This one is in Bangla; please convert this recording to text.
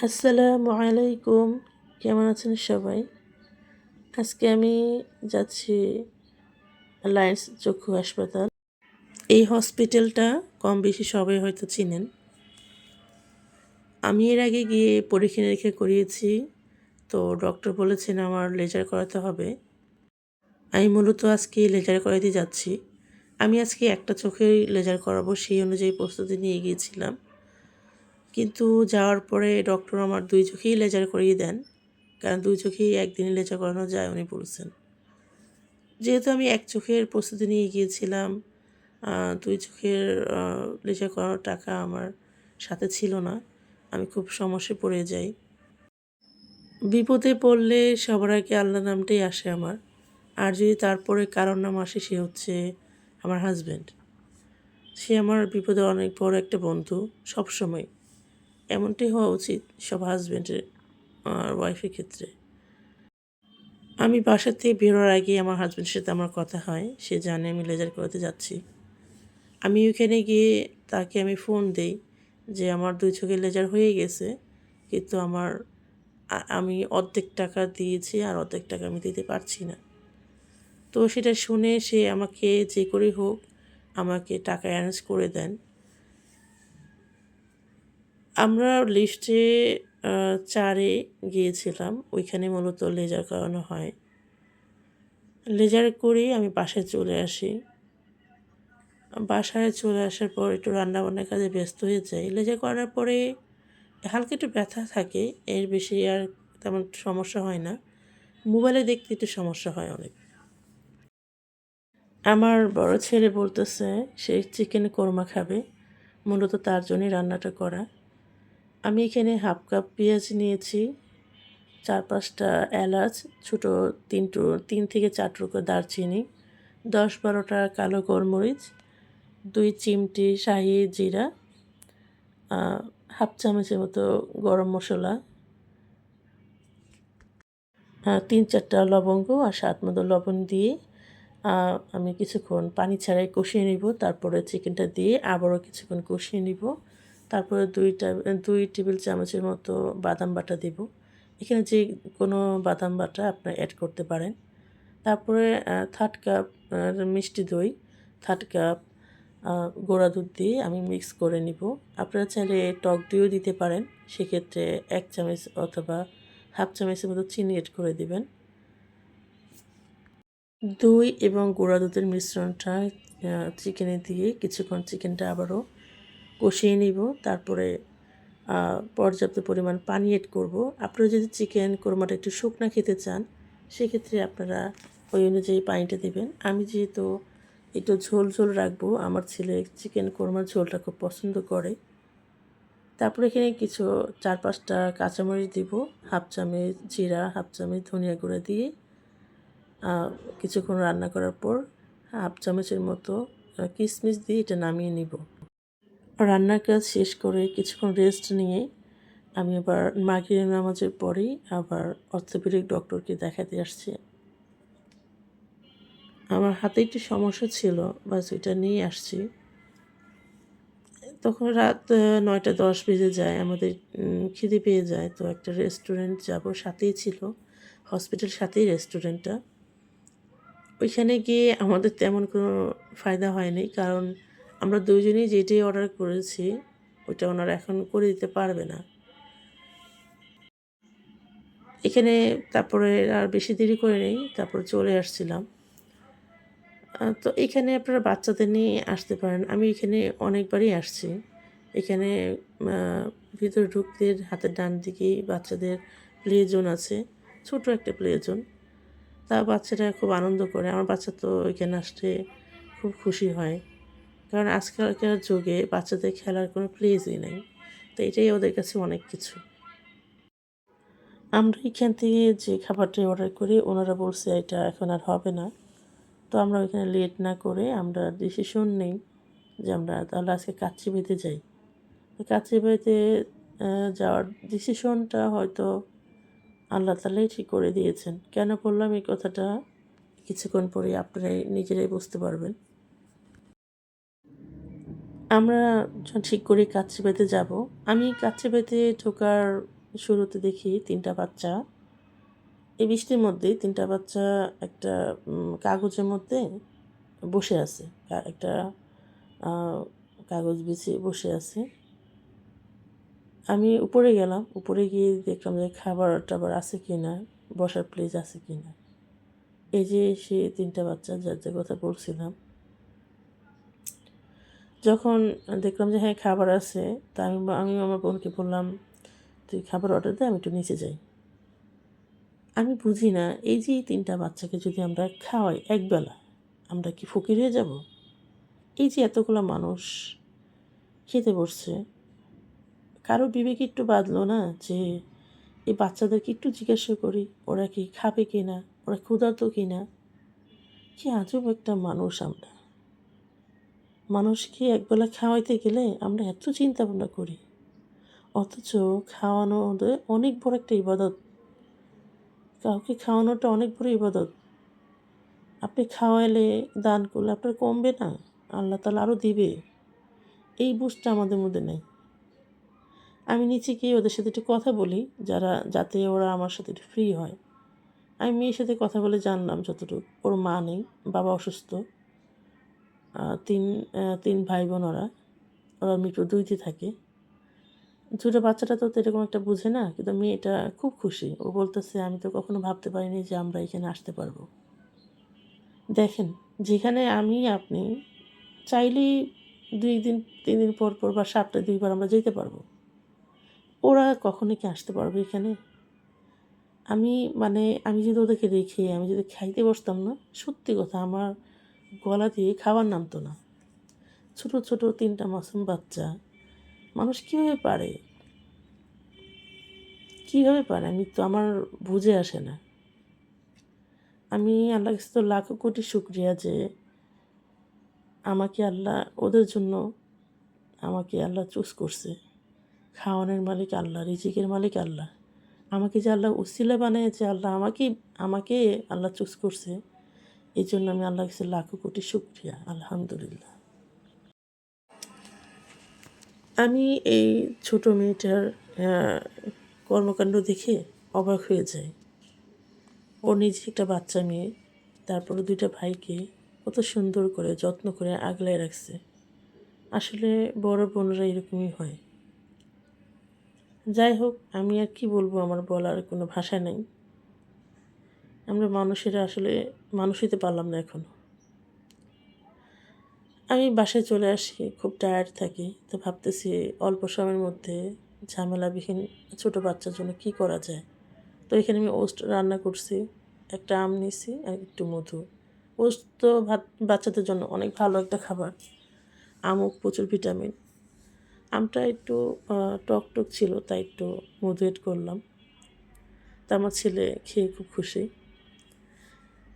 আসসালামু আলাইকুম। কেমন আছেন সবাই? আজকে আমি যাচ্ছি লায়েন্স চক্ষু হাসপাতাল। এই হসপিটালটা কম বেশি সবাই হয়তো চিনেন। আমি এর আগে গিয়ে পরীক্ষা নিরীক্ষা করিয়েছি, তো ডক্টর বলেছেন আমার লেজার করাতে হবে। আমি মূলত আজকে লেজার করাতে যাচ্ছি। আমি আজকে একটা চোখেই লেজার করাবো সেই অনুযায়ী প্রস্তুতি নিয়ে গিয়েছিলাম। কিন্তু যাওয়ার পরে ডক্টর আমার দুই চোখেই লেজার করিয়ে দেন। কারণ দুই চোখেই একদিনে লেজার করানো যায়, উনি বলছেন। যেহেতু আমি এক চোখের প্রস্তুতি নিয়ে গিয়েছিলাম দুই চোখের লেজার করানোর টাকা আমার সাথে ছিল না, আমি খুব সমস্যায় পড়ে যাই। বিপদে পড়লে সবার আগে আল্লাহ নামটাই আসে আমার। আর যদি তারপরে কারোর নাম আসে, সে হচ্ছে আমার হাজব্যান্ড সে আমার বিপদে অনেক বড় একটা বন্ধু, সবসময়। এমনটাই হওয়া উচিত সব হাজব্যান্ডের আর ওয়াইফের ক্ষেত্রে। আমি বাসা থেকে বেরোর আগে আমার হাজব্যান্ডের সাথে আমার কথা হয়। সে জানে আমি লেজার করাতে যাচ্ছি। আমি ওইখানে গিয়ে তাকে আমি ফোন দেই যে আমার দুই চোখে লেজার হয়ে গেছে, কিন্তু আমার আমি অর্ধেক টাকা দিয়েছি আর অর্ধেক টাকা আমি দিতে পারছি না। তো সেটা শুনে সে আমাকে যে করে হোক, আমাকে টাকা অ্যারেঞ্জ করে দেন। আমরা লিফটে চারে গিয়েছিলাম। ওইখানে মূলত লেজার করানো হয়। লেজার করে আমি বাসায় চলে আসি। বাসায় চলে আসার পর একটু রান্নাবান্নার কাজে ব্যস্ত হয়ে যাই। লেজার করার পরে হালকা একটু ব্যথা থাকে, এর বেশি আর তেমন সমস্যা হয় না। মোবাইলে দেখতে একটু সমস্যা হয় অনেক। আমার বড় ছেলে বলতেছে, সে চিকেন কোরমা খাবে। মূলত তার জন্যই রান্নাটা করা। আমি এখানে হাফ কাপ পেঁয়াজ নিয়েছি, চার পাঁচটা এলাচ, ছোটো তিন তিন থেকে চার টুকরো দারচিনি, দশ বারোটা কালো গোলমরিচ, দুই চিমটি শাহি জিরা হাফ চামচের মতো গরম মশলা তিন চারটা লবঙ্গ আর স্বাদ মতো লবণ দিয়ে আমি কিছুক্ষণ পানি ছাড়াই কষিয়ে নিব, তারপরে চিকেনটা দিয়ে আবারও কিছুক্ষণ কষিয়ে নিব। তারপরে দুইটা দুই টেবিল চামচের মতো বাদাম বাটা দেব। এখানে যে কোনো বাদাম বাটা আপনার অ্যাড করতে পারেন। তারপরে থার্ড কাপ মিষ্টি দই থার্ড কাপ গোড়া দুধ দিয়ে আমি মিক্স করে নিব। আপনারা চাইলে টক দইও দিতে পারেন। সেক্ষেত্রে এক চামচ অথবা হাফ চামচের মতো চিনি এড করে দিবেন। দই এবং গোড়া দুধের মিশ্রণটা চিকেনে দিয়ে কিছুক্ষণ চিকেনটা আবারও কষিয়ে নিব, তারপরে পর্যাপ্ত পরিমাণ পানি এড করব। আপনারা যদি চিকেন কোরমাটা একটু শুকনা খেতে চান, সেক্ষেত্রে আপনারা ওই অনুযায়ী পানিটা দেবেন। আমি যেহেতু একটু ঝোল ঝোল রাখব, আমার ছেলে চিকেন কোরমার ঝোলটা খুব পছন্দ করে। তারপরে এখানে কিছু চার পাঁচটা কাঁচামরিচ দিব, হাফ চামচ জিরা, হাফ চামচ ধনিয়া গুঁড়া দিয়ে কিছুক্ষণ রান্না করার পর হাফ চামচের মতো কিশমিশ দিয়ে এটা নামিয়ে নিব। রান্নার কাজ শেষ করে কিছুক্ষণ রেস্ট নিয়ে আমি আবার মাগির নামাজের পরেই আবার অর্থোপেডিক ডক্টরকে দেখাতে আসছি। আমার হাতে একটি সমস্যা ছিল, বাস ওইটা নিয়ে আসছি। তখন রাত নয়টা দশ বেজে যায়, আমাদের খিদে পেয়ে যায়, তো একটা রেস্টুরেন্ট যাব, সাথেই ছিল হসপিটাল সাথেই রেস্টুরেন্টটা ওইখানে গিয়ে আমাদের তেমন কোনো ফায়দা হয়নি, কারণ আমরা দুজনেই যেটাই অর্ডার করেছি, ওইটা ওনারা এখন করে দিতে পারবে না। এখানে তারপরে আর বেশি দেরি করে নেই, তারপরে চলে আসছিলাম। তো এখানে আপনারা বাচ্চাদের নিয়ে আসতে পারেন। আমি এখানে অনেকবারই আসছি। এখানে ভিতরে ঢুকতে হাতের ডান দিকেই বাচ্চাদের প্লে জোন আছে। ছোট একটা প্লে জোন তা বাচ্চারা খুব আনন্দ করে। আমার বাচ্চা তো এখানে আসতে খুব খুশি হয়। কারণ আজকালকার যুগে বাচ্চাদের খেলার কোনো প্লেজই নেই। তো এটাই ওদের কাছে অনেক কিছু। আমরা এখান থেকে যে খাবারটি অর্ডার করি, ওনারা বলছে এটা এখন আর হবে না। তো আমরা ওইখানে লেট না করে আমরা ডিসিশন নেই যে আমরা তাহলে আজকে কাচ্চি বেঁধে যাই কাচ্চি বেঁধে যাওয়ার ডিসিশনটা হয়তো আল্লাহ তালাই ঠিক করে দিয়েছেন। কেন বললাম এই কথাটা? কিছুক্ষণ পরে আপনারাই নিজেরাই বুঝতে পারবেন। আমরা ঠিক করে করি কাচ্চিবাইতে যাব, আমি কাচ্চিবাইতে ঢোকার শুরুতে দেখি তিনটা বাচ্চা। এই বৃষ্টির মধ্যেই তিনটা বাচ্চা একটা কাগজের মধ্যে বসে আছে। একটা কাগজ বিছিয়ে বসে আছে। আমি উপরে গেলাম, উপরে গিয়ে দেখলাম যে খাবার টাবার আছে কি না বসার প্লেস আছে কি না এই যে সে তিনটা বাচ্চা, যার যে কথা বলছিলাম যখন দেখলাম যে হ্যাঁ খাবার আছে, তা আমি আমি আমার বোনকে বললাম, তুই খাবার অর্ডার দে, আমি একটু নিচে যাই। আমি বুঝি না, এই যে তিনটা বাচ্চাকে যদি আমরা খাওয়াই একবেলা, আমরা কি ফকির হয়ে যাব? এই যে এতগুলো মানুষ খেতে বসছে, কারও বিবেক একটু বাঁধলো না যে, এই বাচ্চাদেরকে একটু জিজ্ঞাসা করি, ওরা কি খাবে কি না ওরা ক্ষুধার্ত কি না কি আজব একটা মানুষ আমরা। মানুষকে একবেলা খাওয়াইতে গেলে আমরা এত চিন্তা ভাবনা করি। অথচ খাওয়ানো অনেক বড় একটা ইবাদত। কাউকে খাওয়ানোটা অনেক বড় ইবাদত। আপনি খাওয়াইলে দান করলে আপনার কমবে না, আল্লাহ তালা আরও দিবে। এই বুঝটা আমাদের মধ্যে নেই। আমি নিচে গিয়ে ওদের সাথে একটু কথা বলি, যারা, যাতে ওরা আমার সাথে একটু ফ্রি হয়। আমি মেয়ের সাথে কথা বলে জানলাম যতটুকু। ওর মা নেই, বাবা অসুস্থ। তিন তিন ভাই বোন ওরা। ওরা মিটু দুইতে থাকে। ছোটো বাচ্চাটা তো এরকম একটা বুঝে না, কিন্তু মেয়েটা খুব খুশি। ও বলতেছে, আমি তো কখনো ভাবতে পারিনি যে আমরা এখানে আসতে পারব। দেখেন, যেখানে আমি, আপনি চাইলেই দুই দিন, তিন দিন পর পর বা সপ্তাহে দুইবার আমরা যেতে পারব। ওরা কখনো কি আসতে পারবে এখানে? আমি মানে আমি যদি ওদেরকে রেখে আমি যদি খাইতে বসতাম না, সত্যি কথা, আমার গলা দিয়ে খাবার নামতো না। ছোট ছোট তিনটা মাসুম বাচ্চা। মানুষ কীভাবে পারে? কীভাবে পারে? আমি তো আমার বুঝে আসে না। আমি আল্লাহ কাছে তো লাখো কোটি শুক্রিয়া যে আমাকে আল্লাহ ওদের জন্য আমাকে আল্লাহ চুজ করছে। খাওয়ানোর মালিক আল্লাহ, রিজিকের মালিক আল্লাহ। আমাকে যে আল্লাহ উসিলা বানিয়েছে, আল্লাহ আমাকে আমাকে আল্লাহ চুজ করছে। এই জন্য আমি আল্লাহ কাছে লাখো কোটি শুক্রিয়া, আলহামদুলিল্লাহ। আমি এই ছোট মেয়েটার কর্মকাণ্ড দেখে অবাক হয়ে যাই। ও নিজে একটা বাচ্চা মেয়ে, তারপরে দুইটা ভাইকে কত সুন্দর করে, যত্ন করে আগলায় রাখছে। আসলে বড় বোনরা এরকমই হয়। যাই হোক, আমি আর কি বলব, আমার বলার কোনো ভাষা নেই। আমরা মানুষেরা আসলে মানুষ হতে পারলাম না এখনও। আমি বাসায় চলে আসি, খুব টায়ার্ড থাকি, তো ভাবতেছি অল্প সময়ের মধ্যে ঝামেলাবিহীন ছোটো বাচ্চার জন্য কি করা যায়। তো এখানে আমি ওস্ট রান্না করছি, একটা আম নিছি আর একটু মধু। ওস্ট তো ভাত, বাচ্চাদের জন্য অনেক ভালো একটা খাবার। আমও প্রচুর ভিটামিন আমটা একটু টক টক ছিল, তাই একটু মধু এড করলাম। তা আমার ছেলে খেয়ে খুব খুশি।